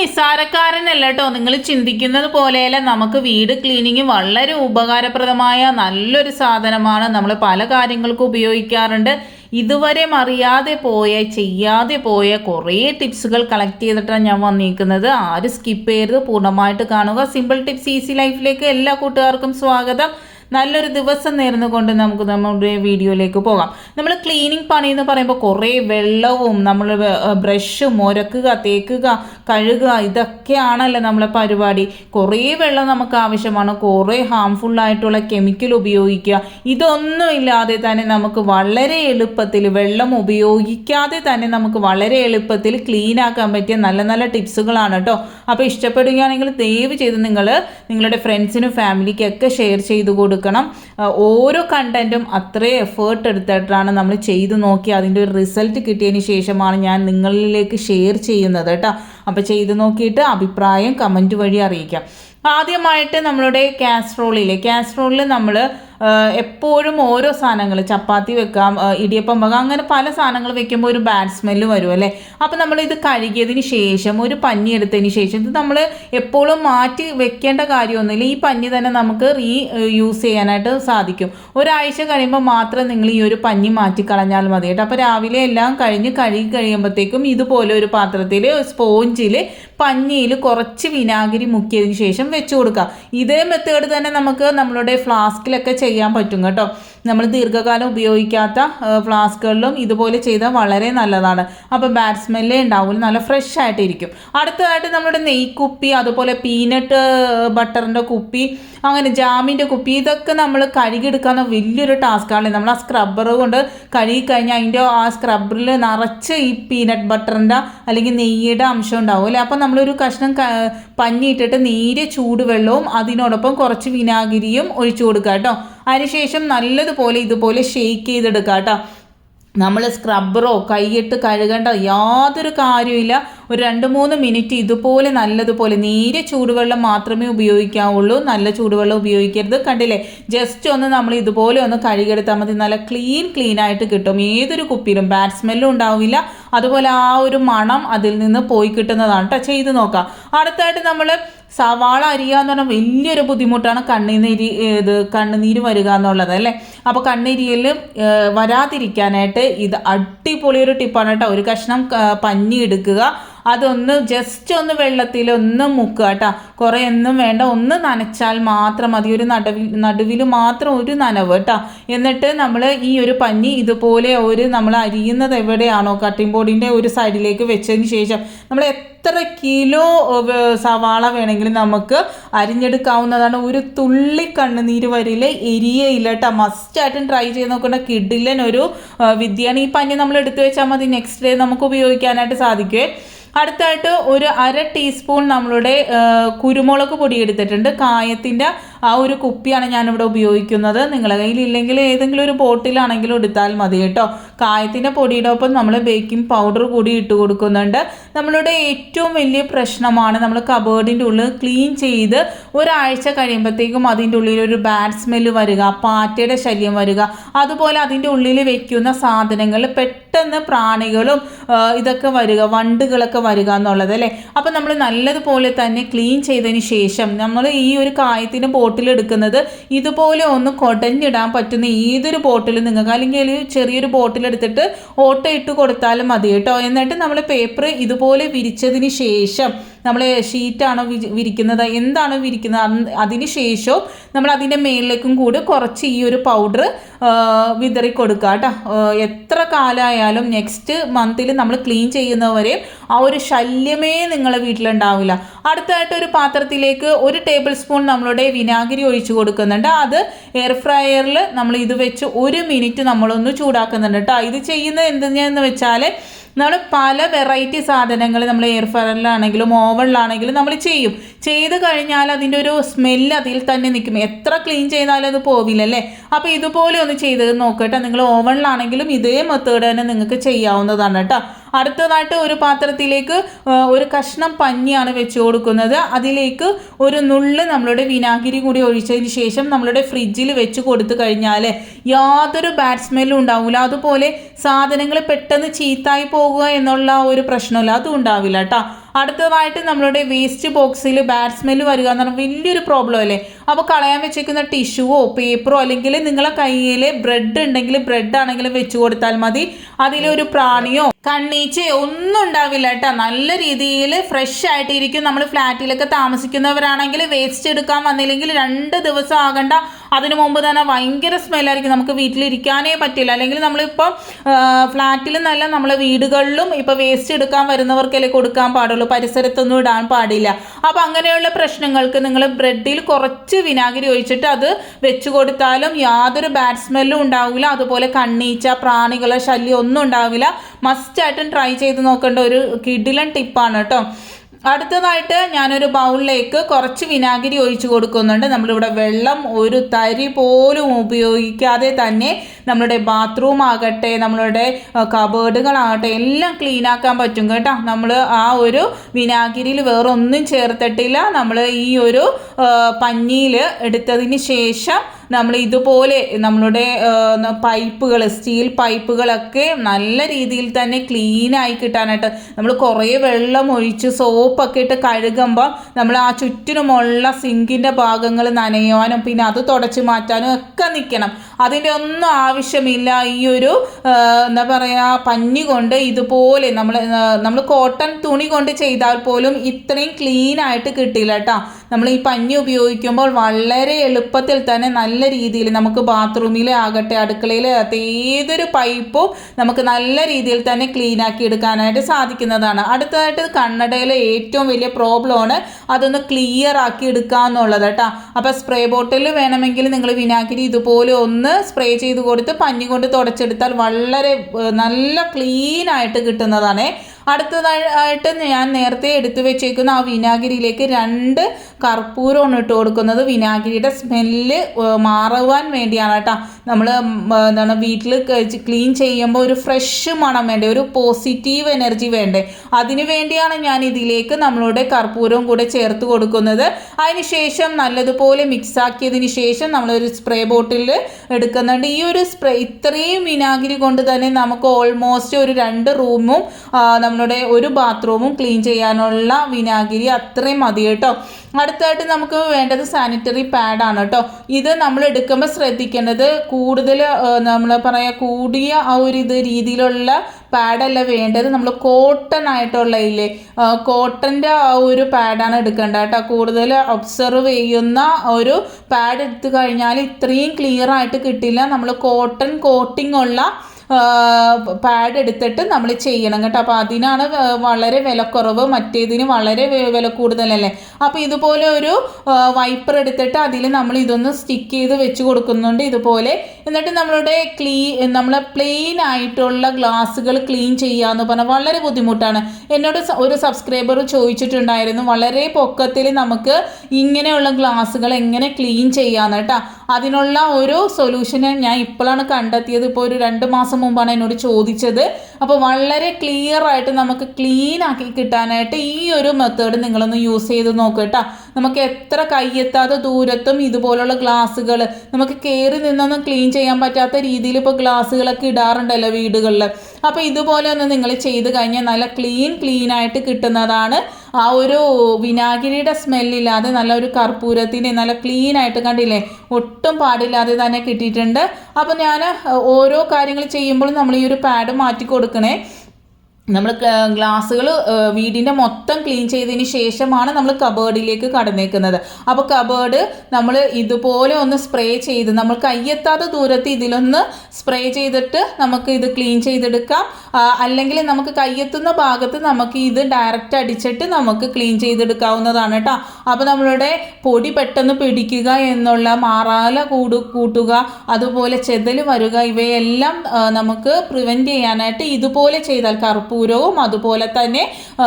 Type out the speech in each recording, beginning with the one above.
നിസ്സാരക്കാരനല്ല കേട്ടോ. നിങ്ങൾ ചിന്തിക്കുന്നത് പോലെയല്ല. നമുക്ക് വീട് ക്ലീനിങ് വളരെ ഉപകാരപ്രദമായ നല്ലൊരു സാധനമാണ്. നമ്മൾ പല കാര്യങ്ങൾക്കും ഉപയോഗിക്കാറുണ്ട്. ഇതുവരെ അറിയാതെ പോയ ചെയ്യാതെ പോയ കുറേ ടിപ്സുകൾ കളക്ട് ചെയ്തിട്ടാണ് ഞാൻ വന്നിരിക്കുന്നത്. ആരും സ്കിപ്പ് ചെയ്യരുത്. പൂർണമായിട്ട് കാണുക. സിമ്പിൾ ടിപ്സ് ഈസി ലൈഫിലേക്ക് എല്ലാ കൂട്ടുകാർക്കും സ്വാഗതം. നല്ലൊരു ദിവസം നേർന്നുകൊണ്ട് നമുക്ക് നമ്മുടെ വീഡിയോയിലേക്ക് പോകാം. നമ്മൾ ക്ലീനിങ് പണി എന്ന് പറയുമ്പോൾ കുറേ വെള്ളവും നമ്മൾ ബ്രഷും ഒരക്കുക തേക്കുക കഴുകുക ഇതൊക്കെയാണല്ലോ നമ്മളെ പരിപാടി. കുറേ വെള്ളം നമുക്ക് ആവശ്യമാണ്. കുറേ ഹാംഫുൾ ആയിട്ടുള്ള കെമിക്കൽ ഉപയോഗിക്കുക. ഇതൊന്നും ഇല്ലാതെ തന്നെ നമുക്ക് വളരെ എളുപ്പത്തിൽ വെള്ളം ഉപയോഗിക്കാതെ തന്നെ നമുക്ക് വളരെ എളുപ്പത്തിൽ ക്ലീൻ ആക്കാൻ പറ്റിയ നല്ല നല്ല ടിപ്സുകളാണ് കേട്ടോ. അപ്പോൾ ഇഷ്ടപ്പെടുകയാണെങ്കിൽ ദയവ് ചെയ്ത് നിങ്ങൾ നിങ്ങളുടെ ഫ്രണ്ട്സിനും ഫാമിലിക്കൊക്കെ ഷെയർ ചെയ്ത് കൊടുക്കണം. ഓരോ കണ്ടന്റും അത്രയും എഫേർട്ട് എടുത്തിട്ടാണ് നമ്മൾ ചെയ്തു നോക്കി അതിന്റെ ഒരു റിസൾട്ട് കിട്ടിയതിന് ശേഷമാണ് ഞാൻ നിങ്ങളിലേക്ക് ഷെയർ ചെയ്യുന്നത് കേട്ടോ. അപ്പോൾ ചെയ്തു നോക്കിയിട്ട് അഭിപ്രായം കമന്റ് വഴി അറിയിക്കാം. ആദ്യമായിട്ട് നമ്മളുടെ കാസ്ട്രോളിൽ കാസ്ട്രോളിൽ നമ്മൾ എപ്പോഴും ഓരോ സാധനങ്ങൾ ചപ്പാത്തി വെക്കാം ഇടിയപ്പം വെക്കാം അങ്ങനെ പല സാധനങ്ങൾ വെക്കുമ്പോൾ ഒരു ബാഡ് സ്മെല്ല് വരും അല്ലേ? അപ്പോൾ നമ്മൾ ഇത് കഴുകിയതിന് ശേഷം ഒരു പഞ്ഞി എടുത്തതിന് ശേഷം ഇത് നമ്മൾ എപ്പോഴും മാറ്റി വെക്കേണ്ട കാര്യമൊന്നുമില്ല. ഈ പഞ്ഞി തന്നെ നമുക്ക് റീ യൂസ് ചെയ്യാനായിട്ട് സാധിക്കും. ഒരാഴ്ച കഴിയുമ്പോൾ മാത്രം നിങ്ങൾ ഈ ഒരു പഞ്ഞി മാറ്റി കളഞ്ഞാൽ മതി കേട്ടോ. അപ്പോൾ രാവിലെ എല്ലാം കഴിഞ്ഞ് കഴുകി കഴിയുമ്പോഴത്തേക്കും ഇതുപോലെ ഒരു പാത്രത്തിൽ സ്പോഞ്ചിൽ പഞ്ഞിയിൽ കുറച്ച് വിനാഗിരി മുക്കിയതിന് ശേഷം വെച്ച് കൊടുക്കുക ഇതേ മെത്തേഡ് തന്നെ നമുക്ക് നമ്മളുടെ ഫ്ലാസ്കിലൊക്കെ ചെയ്യാൻ പറ്റും കേട്ടോ. നമ്മൾ ദീർഘകാലം ഉപയോഗിക്കാത്ത ഫ്ലാസ്കുകളിലും ഇതുപോലെ ചെയ്താൽ വളരെ നല്ലതാണ്. അപ്പോൾ ബാഡ് സ്മെല്ലേ നല്ല ഫ്രഷ് ആയിട്ടിരിക്കും. അടുത്തതായിട്ട് നമ്മുടെ നെയ്ക്കുപ്പി അതുപോലെ പീനട്ട് ബട്ടറിന്റെ കുപ്പി അങ്ങനെ ജാമിന്റെ കുപ്പി ഇതൊക്കെ നമ്മൾ കഴുകിയെടുക്കാവുന്ന വലിയൊരു ടാസ്ക്കാണ് നമ്മൾ ആ സ്ക്രബ്ബർ കൊണ്ട് കഴുകി കഴിഞ്ഞാൽ അതിന്റെ ആ സ്ക്രബ്ബറിൽ നിറച്ച് ഈ പീനട്ട് ബട്ടറിന്റെ അല്ലെങ്കിൽ നെയ്യുടെ അംശം ഉണ്ടാവും അല്ലേ? അപ്പോൾ നമ്മളൊരു കഷ്ണം പഞ്ഞിയിട്ടിട്ട് നേരിയ ചൂടുവെള്ളവും അതിനോടൊപ്പം കുറച്ച് വിനാഗിരിയും ഒഴിച്ചു കൊടുക്കുക കേട്ടോ. അതിനുശേഷം നല്ലതുപോലെ ഇതുപോലെ ഷെയ്ക്ക് ചെയ്തെടുക്കുക കേട്ടോ നമ്മൾ സ്ക്രബ്ബറോ കൈയിട്ട് കഴുകേണ്ട യാതൊരു കാര്യമില്ല ഒരു രണ്ട് മൂന്ന് മിനിറ്റ് ഇതുപോലെ നല്ലതുപോലെ നേരെ ചൂടുവെള്ളം മാത്രമേ ഉപയോഗിക്കാവുള്ളൂ. നല്ല ചൂടുവെള്ളം ഉപയോഗിക്കരുത്. കണ്ടില്ലേ? ജസ്റ്റ് ഒന്ന് നമ്മൾ ഇതുപോലെ ഒന്ന് കഴുകിയെടുത്താൽ മതി. നല്ല ക്ലീൻ ക്ലീൻ ആയിട്ട് കിട്ടും. ഏതൊരു കുപ്പിയിലും ബാഡ് സ്മെല്ലും ഉണ്ടാവില്ല. അതുപോലെ ആ ഒരു മണം അതിൽ നിന്ന് പോയി കിട്ടുന്നതാണ് കേട്ടോ ചെയ്ത് നോക്കാം. അടുത്തായിട്ട് നമ്മൾ സവാള അരിയുക എന്ന് പറഞ്ഞാൽ വലിയൊരു ബുദ്ധിമുട്ടാണ് കണ്ണുനീര് ഇത് കണ്ണുനീര് വരിക എന്നുള്ളത് അല്ലേ? അപ്പോൾ കണ്ണീരിയിൽ വരാതിരിക്കാനായിട്ട് ഇത് അടിപൊളി ഒരു ടിപ്പാണ് കേട്ടോ ഒരു കഷ്ണം പഞ്ഞി എടുക്കുക. അതൊന്ന് ജസ്റ്റ് ഒന്ന് വെള്ളത്തിൽ ഒന്ന് മുക്കുക കേട്ടോ. കുറേ ഒന്നും വേണ്ട. ഒന്ന് നനച്ചാൽ മാത്രം മതി. ഒരു നടുവിൽ നടുവിൽ മാത്രം ഒരു നനവ് കേട്ടോ. എന്നിട്ട് നമ്മൾ ഈ ഒരു പഞ്ഞി ഇതുപോലെ ഒരു നമ്മൾ അരിയുന്നത് എവിടെയാണോ കട്ടിംഗ് ബോർഡിന്റെ ഒരു സൈഡിലേക്ക് വെച്ചതിന് ശേഷം നമ്മൾ എത്ര കിലോ സവാള വേണമെങ്കിലും നമുക്ക് അരിഞ്ഞെടുക്കാവുന്നതാണ്. ഒരു തുള്ളി കണ്ണുനീര് വരില്ല എരിയയില്ല കേട്ടോ. മസ്റ്റായിട്ടും ട്രൈ ചെയ്ത് നോക്കേണ്ട. കിഡിലൻ ഒരു വിദ്യയാണ്. ഈ പഞ്ഞി നമ്മൾ എടുത്തു വെച്ചാൽ മതി. നെക്സ്റ്റ് ഡേ നമുക്ക് ഉപയോഗിക്കാനായിട്ട് സാധിക്കുമേ അടുത്തായിട്ട് ഒരു അര ടീസ്പൂൺ നമ്മളുടെ കുരുമുളക് പൊടി എടുത്തിട്ടുണ്ട് കായത്തിന്റെ ആ ഒരു കുപ്പിയാണ് ഞാനിവിടെ ഉപയോഗിക്കുന്നത്. നിങ്ങളുടെ കയ്യിൽ ഇല്ലെങ്കിൽ ഏതെങ്കിലും ഒരു ബോട്ടിലാണെങ്കിലും എടുത്താൽ മതി കേട്ടോ. കായത്തിന്റെ പൊടിയുടെ ഒപ്പം നമ്മൾ ബേക്കിംഗ് പൗഡർ കൂടി ഇട്ട് കൊടുക്കുന്നുണ്ട്. നമ്മളുടെ ഏറ്റവും വലിയ പ്രശ്നമാണ് നമ്മൾ കബേർഡിന്റെ ഉള്ളിൽ ക്ലീൻ ചെയ്ത് ഒരാഴ്ച കഴിയുമ്പോഴത്തേക്കും അതിന്റെ ഉള്ളിൽ ഒരു ബാഡ് സ്മെല്ല് വരിക പാറ്റയുടെ ശല്യം വരിക. അതുപോലെ അതിന്റെ ഉള്ളിൽ വെക്കുന്ന സാധനങ്ങൾ പെട്ടെന്ന് പ്രാണികളും ഇതൊക്കെ വരിക വണ്ടുകളൊക്കെ വരിക എന്നുള്ളത് അല്ലേ? അപ്പം നമ്മൾ നല്ലതുപോലെ തന്നെ ക്ലീൻ ചെയ്തതിന് ശേഷം നമ്മൾ ഈ ഒരു കായത്തിന് ബോട്ടിൽ എടുക്കുന്നത് ഇതുപോലെ ഒന്ന് കൊടഞ്ഞിടാൻ പറ്റുന്ന ഏതൊരു ബോട്ടിൽ നിങ്ങൾക്ക് അല്ലെങ്കിൽ ചെറിയൊരു ബോട്ടിൽ എടുത്തിട്ട് ഓട്ട ഇട്ട് കൊടുത്താലും മതി കേട്ടോ. എന്നിട്ട് നമ്മൾ പേപ്പർ ഇതുപോലെ വിരിച്ചതിന് ശേഷം നമ്മൾ ഷീറ്റാണോ വിരി- വിരിക്കുന്നത് എന്താണോ വിരിക്കുന്നത് അതിന് ശേഷവും നമ്മൾ അതിന്റെ മേളിലേക്കും കൂടി കുറച്ച് ഈ ഒരു പൗഡർ വിതറി കൊടുക്കുക കേട്ടോ. എത്ര കാലമായാലും നെക്സ്റ്റ് മന്തിൽ നമ്മൾ ക്ലീൻ ചെയ്യുന്നവരെ ആ ഒരു ശല്യമേ നിങ്ങളെ വീട്ടിലുണ്ടാവില്ല. അടുത്തായിട്ട് ഒരു പാത്രത്തിലേക്ക് ഒരു ടേബിൾ സ്പൂൺ നമ്മളുടെ വിനാഗിരി ഒഴിച്ചു കൊടുക്കുന്നുണ്ട്. അത് എയർ ഫ്രയറിൽ നമ്മൾ ഇത് വെച്ച് ഒരു മിനിറ്റ് നമ്മളൊന്ന് ചൂടാക്കുന്നുണ്ട് കേട്ടോ. ഇത് ചെയ്യുന്നത് എന്തെന്ന് വെച്ചാൽ നമ്മൾ പല വെറൈറ്റി സാധനങ്ങൾ നമ്മൾ എയർ ഫ്രയറിലാണെങ്കിലും ഓവനിലാണെങ്കിലും നമ്മൾ ചെയ്യും. ചെയ്ത് കഴിഞ്ഞാൽ അതിന്റെ ഒരു സ്മെല്ല് അതിൽ തന്നെ നിൽക്കും. എത്ര ക്ലീൻ ചെയ്താലും അത് പോവില്ല അല്ലേ? അപ്പോൾ ഇതുപോലെ ഒന്ന് ചെയ്ത് നോക്കട്ടെ നിങ്ങൾ ഓവനിലാണെങ്കിലും ഇതേ മെത്തേഡ് തന്നെ നിങ്ങൾക്ക് ചെയ്യാവുന്നതാണ് കേട്ടോ. അടുത്തതായിട്ട് ഒരു പാത്രത്തിലേക്ക് ഒരു കഷ്ണം പഞ്ഞിയാണ് വെച്ച് കൊടുക്കുന്നത്. അതിലേക്ക് ഒരു നുള്ള് നമ്മളുടെ വിനാഗിരി കൂടി ഒഴിച്ചതിന് ശേഷം നമ്മളുടെ ഫ്രിഡ്ജിൽ വെച്ച് കൊടുത്തു കഴിഞ്ഞാൽ യാതൊരു ബാഡ് സ്മെല്ലും ഉണ്ടാവില്ല അതുപോലെ സാധനങ്ങൾ പെട്ടെന്ന് ചീത്തായി പോകുക എന്നുള്ള ഒരു പ്രശ്നമില്ല. അതും ഉണ്ടാവില്ല കേട്ടോ അടുത്തതായിട്ട് നമ്മളുടെ വേസ്റ്റ് ബോക്സിൽ ബാഡ് സ്മെല്ല് വരിക എന്ന് പറഞ്ഞാൽ വലിയൊരു പ്രോബ്ലം അല്ലേ? അപ്പോൾ കളയാൻ വെച്ചേക്കുന്ന ടിഷ്യൂവോ പേപ്പറോ അല്ലെങ്കിൽ നിങ്ങളെ കയ്യിൽ ബ്രെഡ് ഉണ്ടെങ്കിൽ ബ്രെഡ് ആണെങ്കിലും വെച്ച് കൊടുത്താൽ മതി. അതിലൊരു പ്രാണിയോ കണ്ണീച്ചയോ ഒന്നും ഉണ്ടാവില്ല കേട്ടോ. നല്ല രീതിയിൽ ഫ്രഷ് ആയിട്ടിരിക്കും. നമ്മൾ ഫ്ലാറ്റിലൊക്കെ താമസിക്കുന്നവരാണെങ്കിൽ വേസ്റ്റ് എടുക്കാൻ വന്നില്ലെങ്കിൽ രണ്ട് ദിവസം ആകണ്ട അതിനു മുമ്പ് തന്നെ ഭയങ്കര സ്മെല്ലായിരിക്കും. നമുക്ക് വീട്ടിലിരിക്കാനേ പറ്റില്ല. അല്ലെങ്കിൽ നമ്മളിപ്പോൾ ഫ്ലാറ്റിൽ നല്ല നമ്മളെ വീടുകളിലും ഇപ്പോൾ വേസ്റ്റ് എടുക്കാൻ വരുന്നവർക്കല്ലേ കൊടുക്കാൻ പാടുള്ളൂ. പരിസരത്തൊന്നും ഇടാൻ പാടില്ല. അപ്പോൾ അങ്ങനെയുള്ള പ്രശ്നങ്ങൾക്ക് നിങ്ങൾ ബ്രെഡിൽ കുറച്ച് വിനാഗിരി ഒഴിച്ചിട്ട് അത് വെച്ച് കൊടുത്താലും യാതൊരു ബാഡ് സ്മെല്ലും ഉണ്ടാവില്ല. അതുപോലെ കണ്ണീച്ച പ്രാണികളെ ശല്യം ഒന്നും ഉണ്ടാവില്ല. മസ്റ്റായിട്ടും ട്രൈ ചെയ്ത് നോക്കേണ്ട ഒരു കിഡിലൻ ടിപ്പാണ് കേട്ടോ. അടുത്തതായിട്ട് ഞാനൊരു ബൗളിലേക്ക് കുറച്ച് വിനാഗിരി ഒഴിച്ചു കൊടുക്കുന്നുണ്ട്. നമ്മളിവിടെ വെള്ളം ഒരു തരി പോലും ഉപയോഗിക്കാതെ തന്നെ നമ്മളുടെ ബാത്റൂം ആകട്ടെ നമ്മളുടെ കബേർഡുകളാകട്ടെ എല്ലാം ക്ലീൻ ആക്കാൻ പറ്റും കേട്ടോ. നമ്മൾ ആ ഒരു വിനാഗിരിയിൽ വേറെ ഒന്നും ചേർത്തിട്ടില്ല. നമ്മൾ ഈ ഒരു പഞ്ഞിയിൽ എടുത്തതിന് ശേഷം നമ്മൾ ഇതുപോലെ നമ്മളുടെ പൈപ്പുകൾ സ്റ്റീൽ പൈപ്പുകളൊക്കെ നല്ല രീതിയിൽ തന്നെ ക്ലീൻ ആയി കിട്ടാനായിട്ട് നമ്മൾ കുറേ വെള്ളം ഒഴിച്ച് സോപ്പൊക്കെ ഇട്ട് കഴുകുമ്പോൾ നമ്മൾ ആ ചുറ്റിനുമുള്ള സിങ്കിന്റെ ഭാഗങ്ങൾ നനയുവാനും പിന്നെ അത് തുടച്ച് മാറ്റാനും ഒക്കെ നിൽക്കണം. അതിന്റെ ഒന്നും ആവശ്യമില്ല. ഈ ഒരു എന്താ പറയുക പഞ്ഞി കൊണ്ട് ഇതുപോലെ നമ്മൾ നമ്മൾ കോട്ടൺ തുണി കൊണ്ട് ചെയ്താൽ പോലും ഇത്രയും ക്ലീൻ ആയിട്ട് കിട്ടില്ല കേട്ടോ. നമ്മൾ ഈ പഞ്ഞി ഉപയോഗിക്കുമ്പോൾ വളരെ എളുപ്പത്തിൽ തന്നെ നല്ല രീതിയിൽ നമുക്ക് ബാത്റൂമിലെ ആകട്ടെ അടുക്കളയിലെ ഏതൊരു പൈപ്പും നമുക്ക് നല്ല രീതിയിൽ തന്നെ ക്ലീൻ ആക്കി എടുക്കാനായിട്ട് സാധിക്കുന്നതാണ്. അടുത്തതായിട്ട് കണ്ണടയിലെ ഏറ്റവും വലിയ പ്രോബ്ലമാണ് അതൊന്ന് ക്ലിയർ ആക്കി എടുക്കുക എന്നുള്ളത് കേട്ടോ. അപ്പോൾ സ്പ്രേ ബോട്ടിൽ വേണമെങ്കിൽ നിങ്ങൾ വിനാഗിരി ഇതുപോലെ ഒന്ന് സ്പ്രേ ചെയ്ത് കൊടുത്ത് പഞ്ഞി കൊണ്ട് തുടച്ചെടുത്താൽ വളരെ നല്ല ക്ലീൻ ആയിട്ട് കിട്ടുന്നതാണ്. അടുത്തതായിട്ട് ഞാൻ നേരത്തെ എടുത്തു വെച്ചേക്കുന്ന ആ വിനാഗിരിയിലേക്ക് രണ്ട് കർപ്പൂരമാണ് ഇട്ട് കൊടുക്കുന്നത്. വിനാഗിരിയുടെ സ്മെല്ല് മാറുവാൻ വേണ്ടിയാണ് കേട്ടോ. നമ്മൾ എന്താണ് വീട്ടിൽ ക്ലീൻ ചെയ്യുമ്പോൾ ഒരു ഫ്രഷ് മണം വേണ്ടേ ഒരു പോസിറ്റീവ് എനർജി വേണ്ടേ. അതിനു വേണ്ടിയാണ് ഞാൻ ഇതിലേക്ക് നമ്മളുടെ കർപ്പൂരവും കൂടെ ചേർത്ത് കൊടുക്കുന്നത്. അതിനുശേഷം നല്ലതുപോലെ മിക്സ് ആക്കിയതിന് ശേഷം നമ്മളൊരു സ്പ്രേ ബോട്ടിൽ എടുക്കുന്നുണ്ട്. ഈ ഒരു സ്പ്രേ ഇത്രയും വിനാഗിരി കൊണ്ട് തന്നെ നമുക്ക് ഓൾമോസ്റ്റ് ഒരു രണ്ട് റൂമും നമ്മളുടെ ഒരു ബാത്റൂമും ക്ലീൻ ചെയ്യാനുള്ള വിനാഗിരി അത്രയും മതി കേട്ടോ. അടുത്തായിട്ട് നമുക്ക് വേണ്ടത് സാനിറ്ററി പാഡാണ് കേട്ടോ. ഇത് നമ്മൾ എടുക്കുമ്പോൾ ശ്രദ്ധിക്കേണ്ടത് കൂടുതൽ നമ്മൾ പറയാ കൂടിയ ആ ഒരു ഇത് രീതിയിലുള്ള പാഡല്ല വേണ്ടത്. നമ്മൾ കോട്ടൺ ആയിട്ടുള്ള ഇല്ലേ കോട്ടന്റെ ആ ഒരു പാഡാണ് എടുക്കേണ്ടത് കേട്ടോ. കൂടുതൽ ഒബ്സർവ് ചെയ്യുന്ന ഒരു പാഡ് എടുത്തു കഴിഞ്ഞാൽ ഇത്രയും ക്ലിയർ ആയിട്ട് കിട്ടില്ല. നമ്മൾ കോട്ടൺ കോട്ടിംഗ് ഉള്ള പാഡ് എടുത്തിട്ട് നമ്മൾ ചെയ്യണം കേട്ടോ. അപ്പോൾ അതിനാണ് വളരെ വിലക്കുറവ് മറ്റേതിന് വളരെ വില കൂടുതലല്ലേ? അപ്പോൾ ഇതുപോലെ ഒരു വൈപ്പർ എടുത്തിട്ട് അതിൽ നമ്മൾ ഇതൊന്ന് സ്റ്റിക്ക് ചെയ്ത് വെച്ച് കൊടുക്കുന്നുണ്ട് ഇതുപോലെ. എന്നിട്ട് നമ്മളുടെ ക്ലീ നമ്മളെ പ്ലെയിൻ ആയിട്ടുള്ള ഗ്ലാസ്സുകൾ ക്ലീൻ ചെയ്യാന്ന് പറഞ്ഞാൽ വളരെ ബുദ്ധിമുട്ടാണ്. എന്നോട് ഒരു സബ്സ്ക്രൈബർ ചോദിച്ചിട്ടുണ്ടായിരുന്നു വളരെ പൊക്കത്തിൽ നമുക്ക് ഇങ്ങനെയുള്ള ഗ്ലാസ്സുകൾ എങ്ങനെ ക്ലീൻ ചെയ്യാന്ന് കേട്ടോ. അതിനുള്ള ഒരു സൊല്യൂഷൻ ഞാൻ ഇപ്പോഴാണ് കണ്ടെത്തിയത്. ഇപ്പോൾ ഒരു രണ്ട് മാസം മുമ്പാണ് എന്നോട് ചോദിച്ചത്. അപ്പോൾ വളരെ ക്ലിയർ ആയിട്ട് നമുക്ക് ക്ലീൻ ആക്കി കിട്ടാനായിട്ട് ഈ ഒരു മെത്തേഡ് നിങ്ങളൊന്ന് യൂസ് ചെയ്ത് നോക്കുക നമുക്ക് എത്ര കയ്യെത്താത്ത ദൂരത്തും ഇതുപോലുള്ള ഗ്ലാസ്സുകൾ നമുക്ക് കയറി നിന്നൊന്നും ക്ലീൻ ചെയ്യാൻ പറ്റാത്ത രീതിയിൽ ഇപ്പോൾ ഗ്ലാസ്സുകളൊക്കെ ഇടാറുണ്ടല്ലോ വീടുകളിൽ അപ്പോൾ ഇതുപോലെ ഒന്ന് നിങ്ങൾ ചെയ്ത് കഴിഞ്ഞാൽ നല്ല ക്ലീൻ ക്ലീൻ ആയിട്ട് കിട്ടുന്നതാണ് ആ ഒരു വിനാഗിരിയുടെ സ്മെല്ലില്ലാതെ നല്ല ഒരു കർപ്പൂരത്തിന്റെ നല്ല ക്ലീൻ ആയിട്ട് കണ്ടില്ലേ? ഒട്ടും പാടില്ലാതെ തന്നെ കിട്ടിയിട്ടുണ്ട്. അപ്പോൾ ഞാൻ ഓരോ കാര്യങ്ങൾ ചെയ്യുമ്പോഴും നമ്മൾ ഈ ഒരു പാഡ് മാറ്റി കൊടുക്കണേ. നമ്മൾ ഗ്ലാസ്സുകൾ വീടിന്റെ മൊത്തം ക്ലീൻ ചെയ്തതിന് ശേഷമാണ് നമ്മൾ കബേർഡിലേക്ക് കടന്നേക്കുന്നത്. അപ്പോൾ കബേർഡ് നമ്മൾ ഇതുപോലെ ഒന്ന് സ്പ്രേ ചെയ്ത് നമ്മൾ കയ്യെത്താത്ത ദൂരത്ത് ഇതിലൊന്ന് സ്പ്രേ ചെയ്തിട്ട് നമുക്ക് ഇത് ക്ലീൻ ചെയ്തെടുക്കാം. അല്ലെങ്കിൽ നമുക്ക് കയ്യെത്തുന്ന ഭാഗത്ത് നമുക്ക് ഇത് ഡയറക്റ്റ് അടിച്ചിട്ട് നമുക്ക് ക്ലീൻ ചെയ്തെടുക്കാവുന്നതാണ് കേട്ടോ അപ്പോൾ നമ്മളുടെ പൊടി പെട്ടെന്ന് പിടിക്കുക എന്നുള്ള മാറാല കൂട് കൂട്ടുക അതുപോലെ ചെതൽ വരിക ഇവയെല്ലാം നമുക്ക് പ്രിവെന്റ് ചെയ്യാനായിട്ട് ഇതുപോലെ ചെയ്താൽ കറുപ്പ് കർപ്പൂരവും അതുപോലെ തന്നെ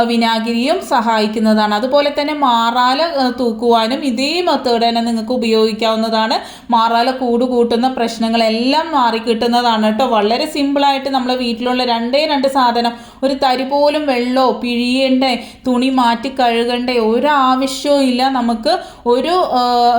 വിനാഗിരിയും സഹായിക്കുന്നതാണ്. അതുപോലെ തന്നെ മാറാല തൂക്കുവാനും ഇതേ മെത്തേഡ് തന്നെ നിങ്ങൾക്ക് ഉപയോഗിക്കാവുന്നതാണ്. മാറാല കൂട് കൂട്ടുന്ന പ്രശ്നങ്ങളെല്ലാം മാറിക്കിട്ടുന്നതാണ് കേട്ടോ. വളരെ സിമ്പിളായിട്ട് നമ്മൾ വീട്ടിലുള്ള രണ്ടേ രണ്ട് സാധനം ഒരു തരി പോലും വെള്ളമോ പിഴിയണ്ടേ തുണി മാറ്റി കഴുകണ്ടേ ഒരു ആവശ്യവും ഇല്ല. നമുക്ക് ഒരു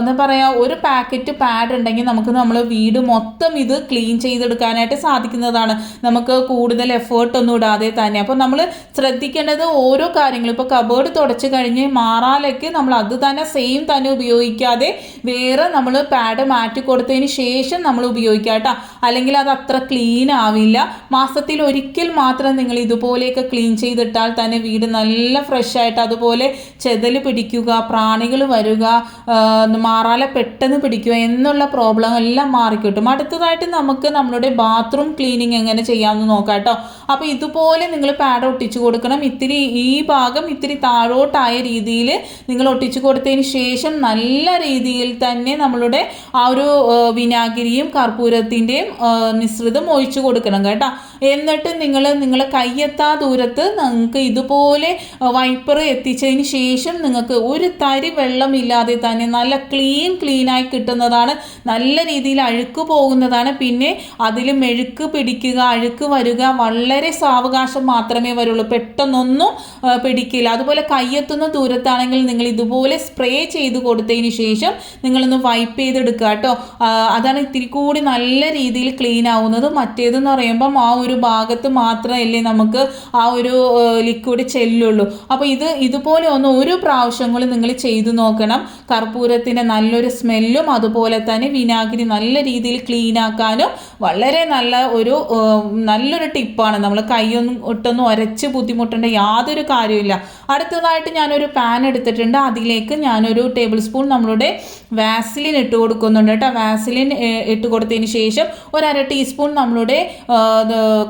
എന്താ പറയുക ഒരു പാക്കറ്റ് പാഡ് ഉണ്ടെങ്കിൽ നമുക്ക് നമ്മൾ വീട് മൊത്തം ഇത് ക്ലീൻ ചെയ്തെടുക്കാനായിട്ട് സാധിക്കുന്നതാണ്. നമുക്ക് കൂടുതൽ എഫേർട്ട് ഒന്നും ഇടാതെ തന്നെ അപ്പോൾ നമ്മൾ ശ്രദ്ധിക്കേണ്ടത് ഓരോ കാര്യങ്ങളും. ഇപ്പോൾ കബേർഡ് തുടച്ച് കഴിഞ്ഞ് മാറാലേക്ക് നമ്മൾ അത് തന്നെ സെയിം തന്നെ ഉപയോഗിക്കാതെ വേറെ നമ്മൾ പാഡ് മാറ്റി കൊടുത്തതിന് ശേഷം നമ്മൾ ഉപയോഗിക്കുക കേട്ടോ. അല്ലെങ്കിൽ അത് അത്ര ക്ലീൻ ആവില്ല. മാസത്തിൽ ഒരിക്കൽ മാത്രം നിങ്ങൾ ഇതുപോലെയൊക്കെ ക്ലീൻ ചെയ്തിട്ടാൽ തന്നെ വീട് നല്ല ഫ്രഷ് ആയിട്ട് അതുപോലെ ചെതൽ പിടിക്കുക പ്രാണികൾ വരിക മാറാല പെട്ടെന്ന് പിടിക്കുക എന്നുള്ള പ്രോബ്ലം എല്ലാം മാറിക്കിട്ടും. അടുത്തതായിട്ട് നമുക്ക് നമ്മളുടെ ബാത്റൂം ക്ലീനിങ് എങ്ങനെ ചെയ്യാമെന്ന് നോക്കാം കേട്ടോ. അപ്പോൾ ഇതുപോലെ നിങ്ങൾ പാഡ് ഒട്ടിച്ചു കൊടുക്കണം. ഇത്തിരി ഈ ഭാഗം ഇത്തിരി താഴോട്ടായ രീതിയിൽ നിങ്ങൾ ഒട്ടിച്ചു കൊടുത്തതിന് ശേഷം നല്ല രീതിയിൽ തന്നെ നമ്മളുടെ ആ ഒരു വിനാഗിരിയും കർപ്പൂരത്തിന്റെയും മിശ്രിതം ഒഴിച്ചു കൊടുക്കണം കേട്ടോ. എന്നിട്ട് നിങ്ങൾ നിങ്ങൾ കയ്യെത്താ ദൂരത്ത് നിങ്ങൾക്ക് ഇതുപോലെ വൈപ്പർ എത്തിച്ചതിന് ശേഷം നിങ്ങൾക്ക് ഒരു തരി വെള്ളമില്ലാതെ തന്നെ നല്ല ക്ലീൻ ക്ലീനായി കിട്ടുന്നതാണ്. നല്ല രീതിയിൽ അഴുക്ക് പോകുന്നതാണ്. പിന്നെ അതിൽ മെഴുക്ക് പിടിക്കുക അഴുക്ക് വരിക വളരെ സാവകാശം മാത്രമേ വരുള്ളൂ. പെട്ടെന്നൊന്നും പിടിക്കില്ല. അതുപോലെ കയ്യെത്തുന്ന ദൂരത്താണെങ്കിൽ നിങ്ങൾ ഇതുപോലെ സ്പ്രേ ചെയ്ത് കൊടുത്തതിന് ശേഷം നിങ്ങളൊന്ന് വൈപ്പ് ചെയ്തെടുക്കുക കേട്ടോ. അതാണ് ഇത്തിരി കൂടി നല്ല രീതിയിൽ ക്ലീൻ ആവുന്നത്. മറ്റേതെന്ന് പറയുമ്പം ആ ഒരു ഭാഗത്ത് മാത്രമല്ലേ നമുക്ക് ആ ഒരു ലിക്വിഡ് ചെല്ലുള്ളൂ. അപ്പോൾ ഇത് ഇതുപോലെ ഒന്ന് ഒരു പ്രാവശ്യം കൂടി നിങ്ങൾ ചെയ്തു നോക്കണം. കർപ്പൂരത്തിന്റെ നല്ലൊരു സ്മെല്ലും അതുപോലെ തന്നെ വിനാഗിരി നല്ല രീതിയിൽ ക്ലീൻ ആക്കാനും വളരെ നല്ല ഒരു നല്ലൊരു ടിപ്പാണ് നമ്മൾ കൈയൊന്നും ഒട്ടൊന്നും ഒരച്ച് ബുദ്ധിമുട്ടേണ്ട യാതൊരു കാര്യമില്ല അടുത്തതായിട്ട് ഞാനൊരു പാൻ എടുത്തിട്ടുണ്ട്. അതിലേക്ക് ഞാനൊരു ടേബിൾ സ്പൂൺ നമ്മളുടെ വാസിലിൻ ഇട്ട് കൊടുക്കുന്നുണ്ട് കേട്ടോ. വാസിലിൻ ഇട്ട് കൊടുത്തതിന് ശേഷം ഒരു അര ടീസ്പൂൺ നമ്മളുടെ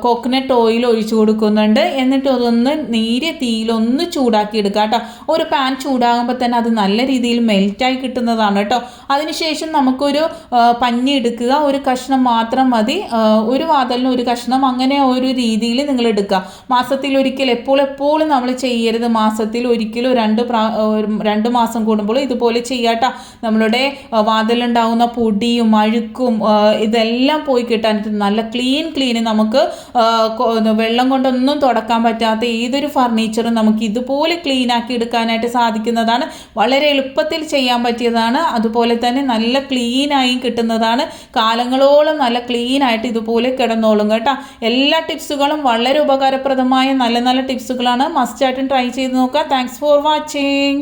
കോക്കനട്ട് ഓയിൽ ഒഴിച്ചു കൊടുക്കുന്നുണ്ട്. എന്നിട്ട് അതൊന്ന് നേരിയ തീയിലൊന്ന് ചൂടാക്കി എടുക്കുക കേട്ടോ. ഒരു പാൻ ചൂടാകുമ്പോൾ തന്നെ അത് നല്ല രീതിയിൽ മെൽറ്റായി കിട്ടുന്നതാണ് കേട്ടോ. അതിനുശേഷം നമുക്കൊരു പഞ്ഞി എടുക്കുക. ഒരു കഷ്ണം മാത്രം മതി. ഒരു വാതലിന് ഒരു കഷ്ണം. അങ്ങനെ ഒരു രീതിയിൽ നിങ്ങൾ എടുക്കുക. മാസത്തിൽ ഒരിക്കൽ എപ്പോൾ എപ്പോഴും നമ്മൾ ചെയ്യരുത്. മാസത്തിൽ ഒരിക്കലും രണ്ട് രണ്ട് മാസം കൂടുമ്പോൾ ഇതുപോലെ ചെയ്യാട്ട നമ്മളുടെ വാതിലുണ്ടാവുന്ന പൊടിയും അഴുക്കും ഇതെല്ലാം പോയി കിട്ടാൻ നല്ല ക്ലീൻ ക്ലീൻ നമുക്ക് വെള്ളം കൊണ്ടൊന്നും തുടക്കാൻ പറ്റാത്ത ഏതൊരു ഫർണിച്ചറും നമുക്ക് ഇതുപോലെ ക്ലീൻ ആക്കി എടുക്കാനായിട്ട് സാധിക്കുന്നതാണ്. വളരെ എളുപ്പത്തിൽ ചെയ്യാൻ പറ്റിയതാണ്. അതുപോലെ തന്നെ നല്ല ക്ലീനായും കിട്ടുന്നതാണ്. കാലങ്ങളോളം നല്ല ക്ലീൻ ആയിട്ട് ഇതുപോലെ കിടന്നോളും കേട്ടോ. എല്ലാ ടിപ്സുകളും വളരെ ഉപകാരപ്രദമായ നല്ല നല്ല ടിപ്സുകളാണ് മസ്റ്റായിട്ടും ട്രൈ ചെയ്ത് നോക്കുക. Thanks for watching